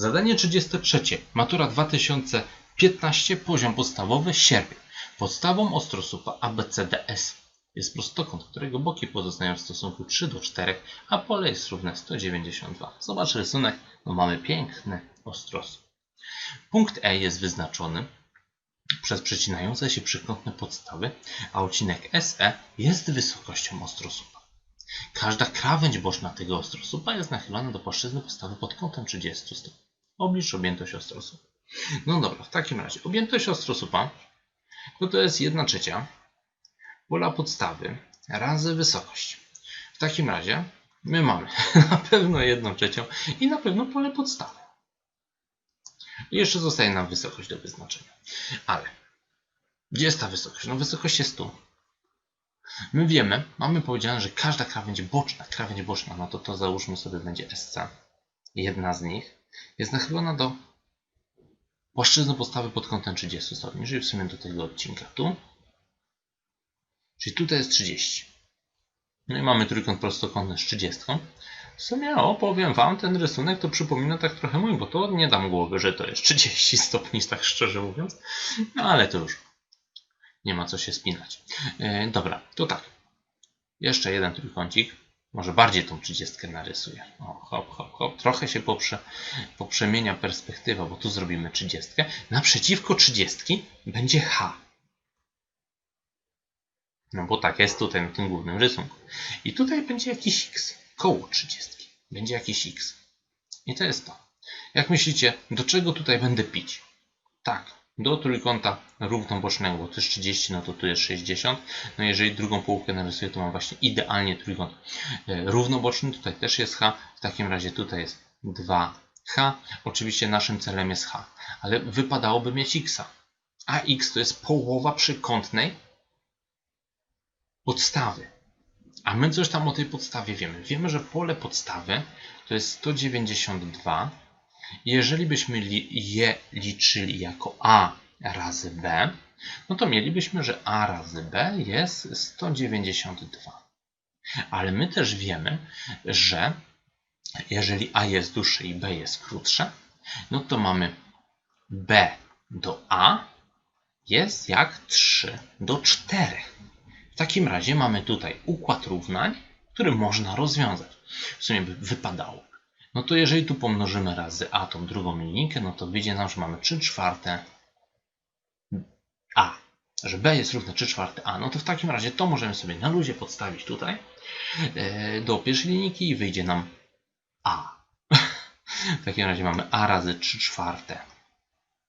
Zadanie 33. Matura 2015, poziom podstawowy, sierpień. Podstawą ostrosłupa ABCDS jest prostokąt, którego boki pozostają w stosunku 3 do 4, a pole jest równe 192. Zobacz rysunek, no mamy piękny ostrosłup. Punkt E jest wyznaczony przez przecinające się przekątne podstawy, a odcinek SE jest wysokością ostrosłupa. Każda krawędź boczna tego ostrosłupa jest nachylona do płaszczyzny podstawy pod kątem 30 stopni. Oblicz objętość ostrosłupa. No dobra, w takim razie objętość ostrosłupa no to jest 1 trzecia pola podstawy razy wysokość. W takim razie my mamy na pewno 1 trzecią i na pewno pole podstawy. I jeszcze zostaje nam wysokość do wyznaczenia. Ale gdzie jest ta wysokość? No wysokość jest tu. My wiemy, mamy powiedziane, że każda krawędź boczna, krawędź boczna, no to to załóżmy sobie będzie SC. Jedna z nich jest nachylona do płaszczyzny podstawy pod kątem 30 stopni, czyli w sumie do tego odcinka tu. Czyli tutaj jest 30. No i mamy trójkąt prostokątny z 30. W sumie, o, powiem Wam, ten rysunek to przypomina tak trochę mój, bo to nie dam głowy, że to jest 30 stopni, tak szczerze mówiąc. No ale to już nie ma co się spinać. E, dobra, to tak. Jeszcze jeden trójkącik. Może bardziej tą 30 narysuję. O, hop, hop, hop. Trochę się poprze, poprzemienia perspektywa, bo tu zrobimy 30. Naprzeciwko 30 będzie H. No bo tak jest tutaj na tym głównym rysunku. I tutaj będzie jakiś X. Koło 30. Będzie jakiś X. I to jest to. Jak myślicie, do czego tutaj będę pić? Tak, do trójkąta równobocznego, bo to jest 30, no to tu jest 60. No jeżeli drugą połówkę narysuję, to mam właśnie idealnie trójkąt e, równoboczny. Tutaj też jest H. W takim razie tutaj jest 2H. Oczywiście naszym celem jest H, ale wypadałoby mieć X. A X to jest połowa przekątnej podstawy. A my coś tam o tej podstawie wiemy. Wiemy, że pole podstawy to jest 192. Jeżeli byśmy je liczyli jako A razy B, no to mielibyśmy, że A razy B jest 192. Ale my też wiemy, że jeżeli A jest dłuższe i B jest krótsze, no to mamy B do A jest jak 3 do 4. W takim razie mamy tutaj układ równań, który można rozwiązać. W sumie by wypadało. No to jeżeli tu pomnożymy razy a tą drugą linijkę, no to wyjdzie nam, że mamy 3 czwarte a. Że b jest równe 3 czwarte a. No to w takim razie to możemy sobie na luzie podstawić tutaj e, do pierwszej linijki i wyjdzie nam a. W takim razie mamy a razy 3 czwarte.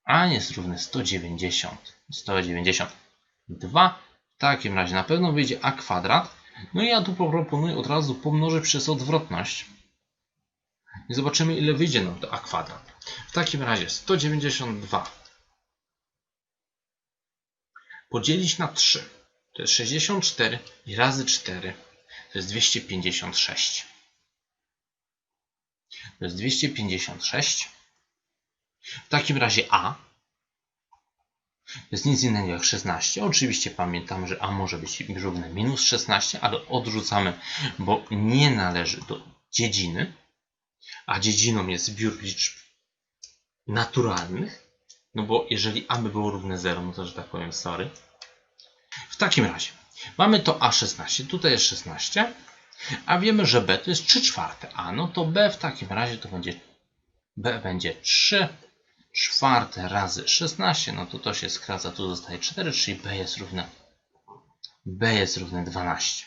a jest równe 190. 192 w takim razie na pewno wyjdzie a kwadrat. No i ja tu proponuję od razu pomnożyć przez odwrotność. I zobaczymy ile wyjdzie nam to a kwadrat. W takim razie 192 podzielić na 3 to jest 64 i razy 4 to jest 256. To jest 256. W takim razie a to jest nic innego jak 16. Oczywiście pamiętamy, że a może być równe minus 16, ale odrzucamy, bo nie należy do dziedziny, a dziedziną jest zbiór liczb naturalnych, no bo jeżeli a by było równe 0, no to że tak powiem sorry. W takim razie mamy to a16, tutaj jest 16, a wiemy, że b to jest 3 czwarte a, no to b w takim razie to będzie b będzie 3 czwarte razy 16, no to to się skraca, tu zostaje 4, czyli b jest równe b jest równe 12.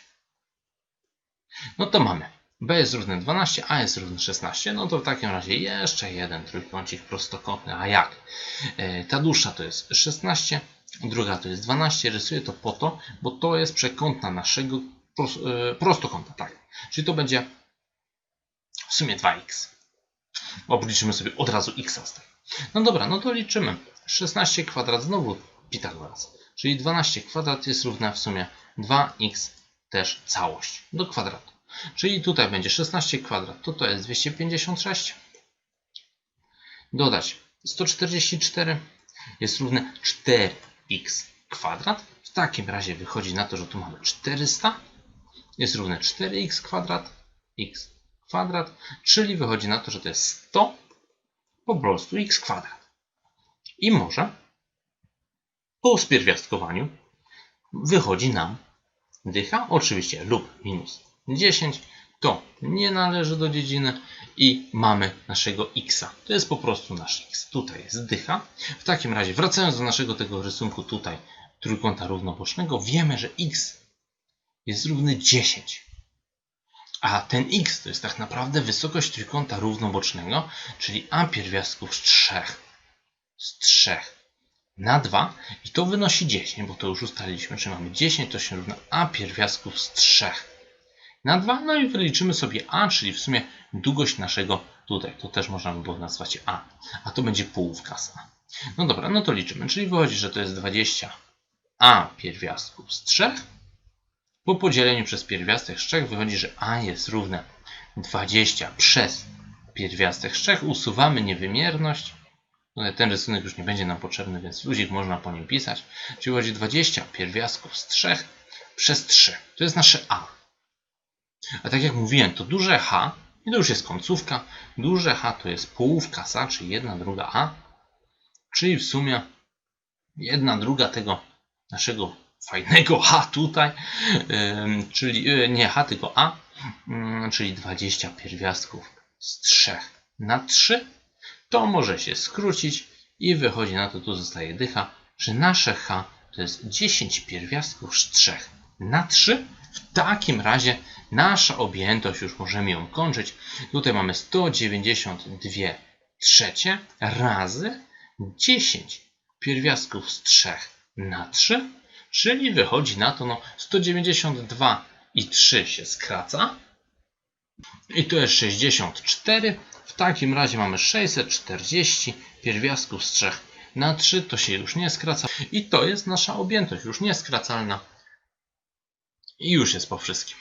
No to mamy b jest równe 12, a jest równe 16, no to w takim razie jeszcze jeden trójkącik prostokątny, a jak? E, ta dłuższa to jest 16, druga to jest 12, rysuję to po to, bo to jest przekątna naszego e, prostokąta, tak. Czyli to będzie w sumie 2x. Obliczymy sobie od razu x z tego. No dobra, no to liczymy. 16 kwadrat znowu Pitagoras. Czyli 12 kwadrat jest równe w sumie 2x też całość do kwadratu. Czyli tutaj będzie 16 kwadrat, to to jest 256. Dodać 144 jest równe 4x kwadrat. W takim razie wychodzi na to, że tu mamy 400 jest równe 4x kwadrat, x kwadrat, czyli wychodzi na to, że to jest 100 po prostu x kwadrat. I może po spierwiastkowaniu wychodzi nam dycha, oczywiście lub minus 10, to nie należy do dziedziny i mamy naszego x. To jest po prostu nasz x. Tutaj jest dycha. W takim razie, wracając do naszego tego rysunku tutaj, trójkąta równobocznego, wiemy, że x jest równy 10. A ten x to jest tak naprawdę wysokość trójkąta równobocznego, czyli a pierwiastków z 3. Z 3 na 2 i to wynosi 10, bo to już ustaliliśmy, że mamy 10 to się równa a pierwiastków z 3 na 2, no i wyliczymy sobie a, czyli w sumie długość naszego tutaj, to też można by było nazwać a, a to będzie połówka z a. No dobra, no to liczymy, czyli wychodzi, że to jest 20 a pierwiastków z 3 po podzieleniu przez pierwiastek z 3 wychodzi, że a jest równe 20 przez pierwiastek z 3. Usuwamy niewymierność. No, Ten rysunek już nie będzie nam potrzebny, więc luzik można po nim pisać. Czyli chodzi 20 pierwiastków z 3 przez 3. To jest nasze a. A tak jak mówiłem, to duże h, i to już jest końcówka, duże h to jest połówka z a, czyli 1 druga a. Czyli w sumie 1 druga tego naszego fajnego H tutaj, ym, czyli y, nie H, tylko A, ym, czyli 20 pierwiastków z 3 na 3, to może się skrócić i wychodzi na to, tu zostaje dycha, że nasze H to jest 10 pierwiastków z 3 na 3. W takim razie nasza objętość, już możemy ją kończyć. Tutaj mamy 192 trzecie razy 10 pierwiastków z 3 na 3 Czyli wychodzi na to no 192 i 3 się skraca. I to jest 64. W takim razie mamy 640 pierwiastków z 3 na 3. To się już nie skraca. I to jest nasza objętość, już nieskracalna. I już jest po wszystkim.